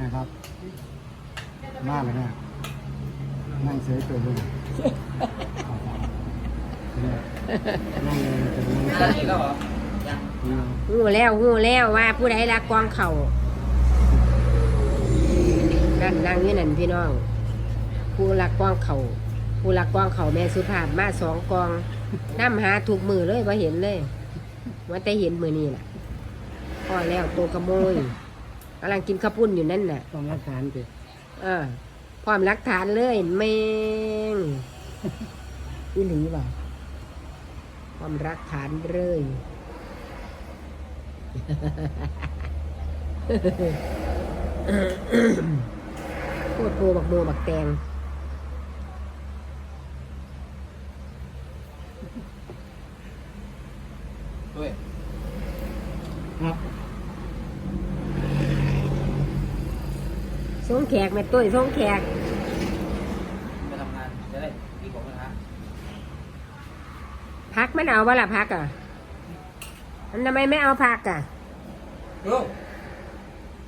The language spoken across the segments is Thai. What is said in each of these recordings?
นะครับ มาเลยนะนั่งเฉยตัวเลยเนี่ยนั่งเลยจะนั่งมาอีกแล้วเหรอยังนี่หูแล้วหูแล้วว่าผู้ใดรักกองเขานั่นนั่งอยู่นั่นพี่น้อง ผู้รักกองเขาผู้รักกองเขาแม่สุภาพมาสองกองน้ำหาถูกมือเลยว่าเห็นเลยว่าแต่เห็นมือนี่แหละพอแล้วตัวขโมย กำลังกินข้าวปุ้นอยู่นั่นน่ะต้องรักฐานสิเออพร้อมหลักฐานเลยแมงอีหลีว่ะความรักฐานเลยโคตรโปบักโมบักแตงด้วยครับ ส่งแขกแม่ตุ้ยส่งแขกไปทำงานจะได้ดีกว่าไหมฮะพักมันเอาวะล่ะพักอะมันทำไมไม่เอาผักอะลูก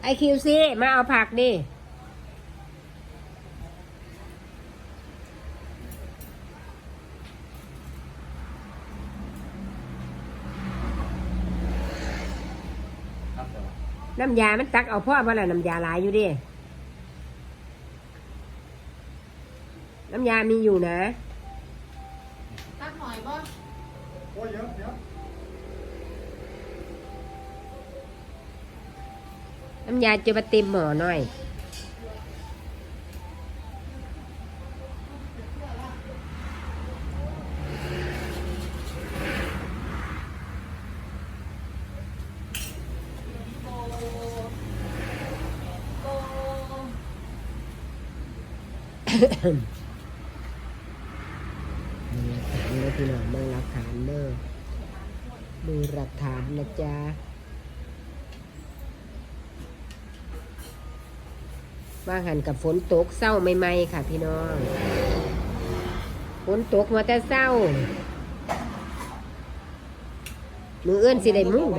ไอคิวซีมาเอาผักดิครับเดี๋ยวน้ำยามันตักเอาพ่อมาแล้วน้ำยาหลายอยู่ดิ น้ำยามีอยู่นะ ตักหน่อยบ่โอ้ยเยอะเยอะน้ำยาจะมาเต็มหม้อหน่อยนี่นะพี่น้องมึงหลักฐานเด้อ ดูหลักฐานนะจ๊ะว่าหันกับฝนตกเศร้าใหม่ๆค่ะพี่น้องฝนตกมาแต่เศร้า มือเอื้อนสิได้มุ่ง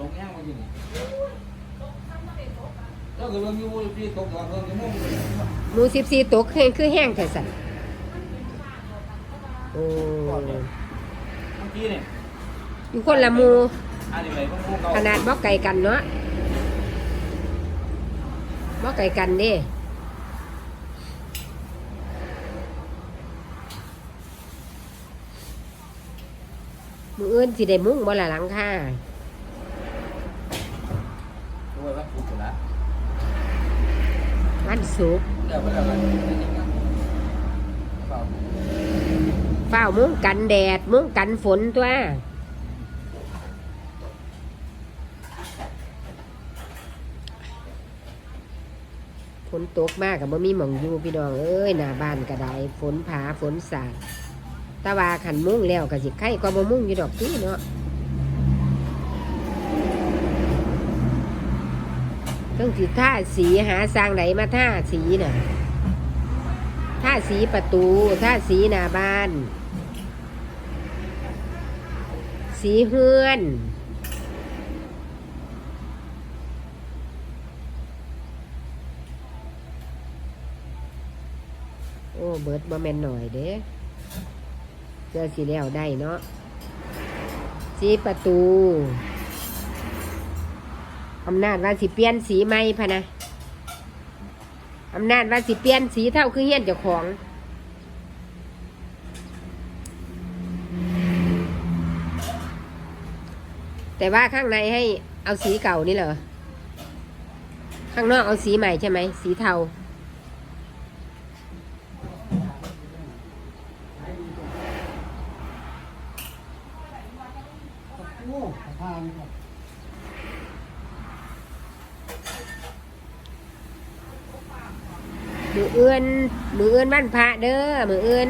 ตกเด้งมือเรื่องอยู่ที่ตกก่อนเรื่องที่มุ่งหมูสิบสี่ตกคือแห้งแต่สันโอ้เมื่ อยู่คนละหมูอันนี้ไปพวกพวกเราขนาดบ่ไก่กันเนาะบ่ไก่กันเด้มือเอื้อนสิได้มุ่งบ่ละหลังค่ะวันศุกเฝ้ามุ้งกันแดด มุ้งกันฝนตัว ฝนตกมากกับบ่มีหมองอยู่พี่น้องเอ้ยหน้าบ้านก็ได้ฝนผาฝนสาดตะวาขันมุ้งแล้วก็สิไข่ก็บ่มุ้งอยู่ดอกพี่เนาะต้องสิท่าสีหาสร้างไหนมาท่าสีน่ะท่าสีประตูท่าสีหน้าบ้าน สีเฮือน อ้เบิดบ่แม่นหน่อยเด้เจอสีแล้วได้เนาะสีประตูอำนาจว่าสิเปลี่ยนสีไหมพะนะอำนาจว่าสิเปลี่ยนสีเท่าคือเฮียนเจ้าของแต่ว่าข้างในให้เอาสีเก่านี่เหรอ ข้างนอกเอาสีใหม่ใช่ไหม สีเทา โอ้ทานครับ มือเอื้อนมือเอื้อนบ้านพระเด้อมือเอื้อน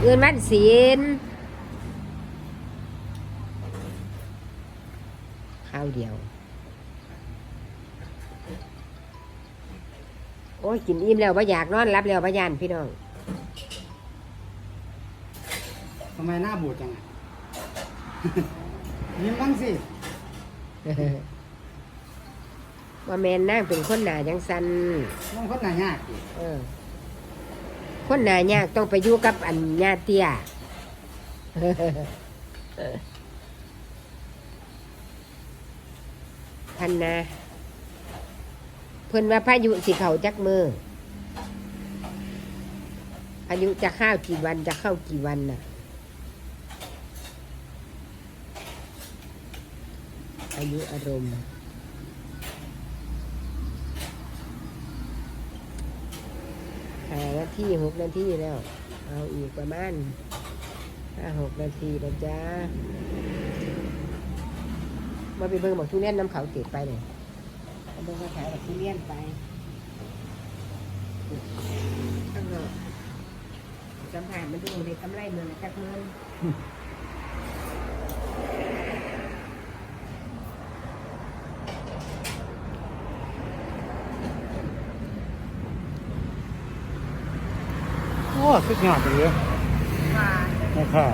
เอื้อนบ้านศีลข้าวเดียว โอ้ยกินอิ่มแล้วว่าอยากนอนรับแล้วว่ายานพี่น้องทำไมหน้าบูดจังอะยิ้มบ้างสิ ว่าแม่นนางเป็นคนหนาจังสันน้องคนหน้ายากอีกเออ คนหนายากต้องไปอยู่กับอันญาเตี้ยพันนะเพิ่นว่าพายุสิเขาจักมือพายุจะเข้าวกี่วันจะเข้ากี่วันน่ะอายุอารมณ์ หานาทีหกนาทีแล้ว เอาอีกประมาณห้าหกนาทีนะจ๊ะมาไปเบิ่งบอกทุเรียนน้ำเขาติดไปเลยเอาเบิ่งมาขายบอกทุเรียนไปข้างนอกสัมผัสมันดูในกำไรเมืองละจักเมือง อ้สุดยอดเลยว่านะครับ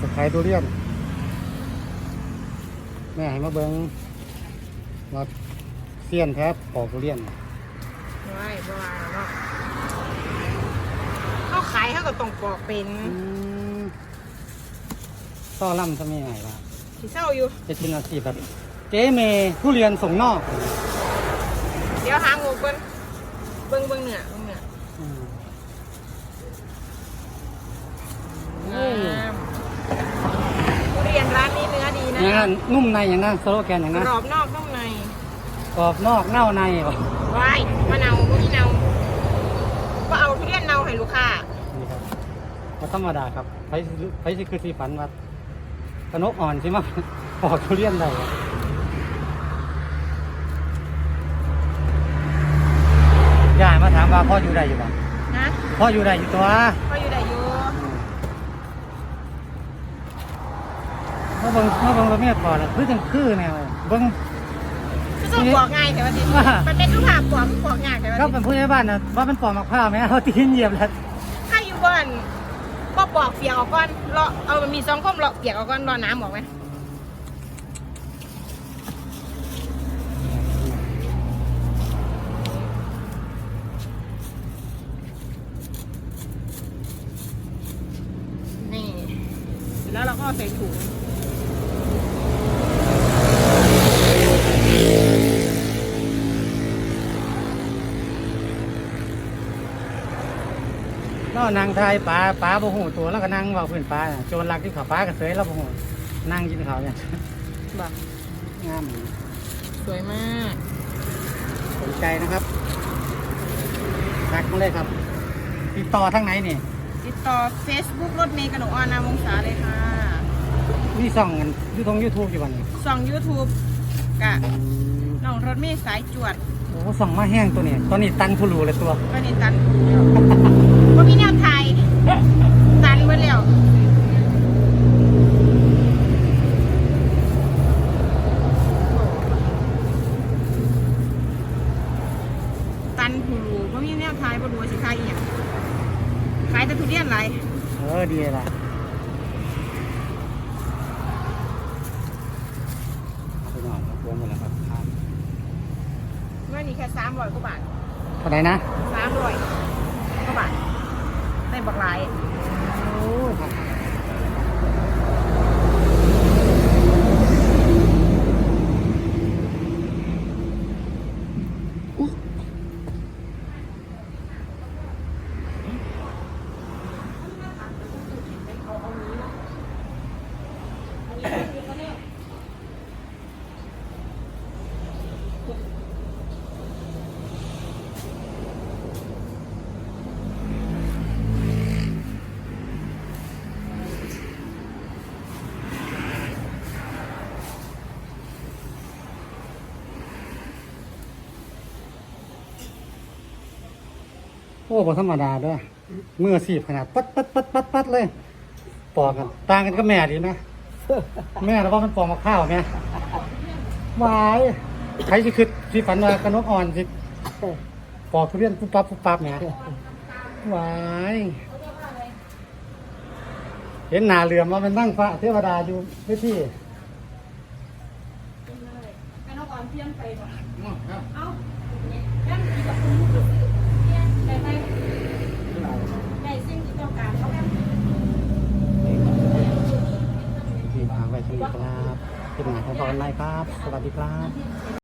จะขายทุเรียนแม่ให้มาเบิ้งว่าเสี้ยนแทบปอกทุเรียนไม่บ่ว่าเนาะเขาขายเขาก็ต้องปอกเป็นอืมต่อล่ำจะไม่ไงล่ะที่เศร้าอยู่จะกินอาชีพแบบเจ๊เมย์ทุเรียนส่งนอก เดี๋ยวหางูเบิ้งเบิ้งเบิ้งเนื้อเบิ้งเนื้ออืม งาม ทุเรียนร้านนี้เนื้อดีนะอย่างนั้นนุ่มในอย่างนั้นสโลแกนอย่างกนั้นรอบนอกนุ่มในกรอบนอกเน่าในเหรอว้ายมะนาวพวกนี้เนาก็เอาทุเรียนเนาให้ลูกค้านี่ครับก็ธรรมดาครับไปไปสิคือที่ฝันว่าขนกอ่อนใช่ไหมปอกทุเรียนได้อะยายมาถามว่าพ่ออยู่ได้อยู่ป่ะนะพ่ออยู่ได้อยู่ตัวก็อยู่ได้อยู่ เมื่อเบิ่งเมื่อเบิ่งรถเมล์พอแล้วคือจังคือแนวเบิ่ง คือส่งปอกง่ายแต่ว่าทีว่ามันเป็นทุกภาพปอกปอกง่ายแต่ว่าก็ทีเป็นผู้ใหญ่บ้านนะว่ามันปอกมะพร้าวไหมเอาตีนเหยียบแล้วถ้าอยู่บ้านก็ปอกเปียกออกก่อนรอเอามันมีซองก้มรอเปียกออกก่อนรอน้ำออกไหม นี่ แล้วเราก็เอาใส่ถุง ก็ นางทายปลาปลาบ่หูตัวแล้วก็นั่งเว่าพื้นปลาน่ะโจรลักที่เขาปลากระเสยแล้วบ่หูนั่งกินเขาวเนี่ยแบบงามสวยมากสนใจนะครับทักมาเลยครับ ติดต่อทางไหนนี่ติดต่อ Facebook รถเมย์กระหนกออนนามวงศาเลยค่ะมีส่องกันยูทงยูทูบอยู่วันนี้ส่อง YouTube กะน้องรถเมย์สายจวดโอ้ส่องมาแห้งตัวนี้ตอนนี้ตันทุลูเลยตัวก็นี่ตันว่ามีแนวไทย ตันไปแล้ว ตันหูว่ามีแนวไทยบ่รู้ว่าสิขายอีหยังขายแต่ทุเรียนไร เออดีละเอาไปหน่อยครับรวมหมดแล้วครับครับ เมื่อนี้ แค่สามร้อยกว่าบาทเท่าไหร่นะสามร้อยกว่าบาทได้บักหลาย อ้บ่ธรรมดาเด้วยมือสีบขนาดปัดปัดปัดปัดปัดเลย ปอกกันต่างกันก็แม่ดีนะแม่เราว่ามันปอกมะพร้าวแม่วายใครสิคือสิฝันว่ากระนกอ่อนสิปอกทุเรียนปุ๊บปั๊บปุ๊บปั๊บแม่วายเห็นหนาเหลื่อมว่ามันนั่งพระเทวดาอยู่ที่ที่กระนกอ่อนเพียงไปบ่อืมครับเอ้าแม่นมีกับคุณลูกเนี่ย ได้ไปได้สิ่งที่ต้องการเขาแม่นที่มาไว้ที่นี่ครับที่มาของตอนไลน์ครับ สวัสดีครับ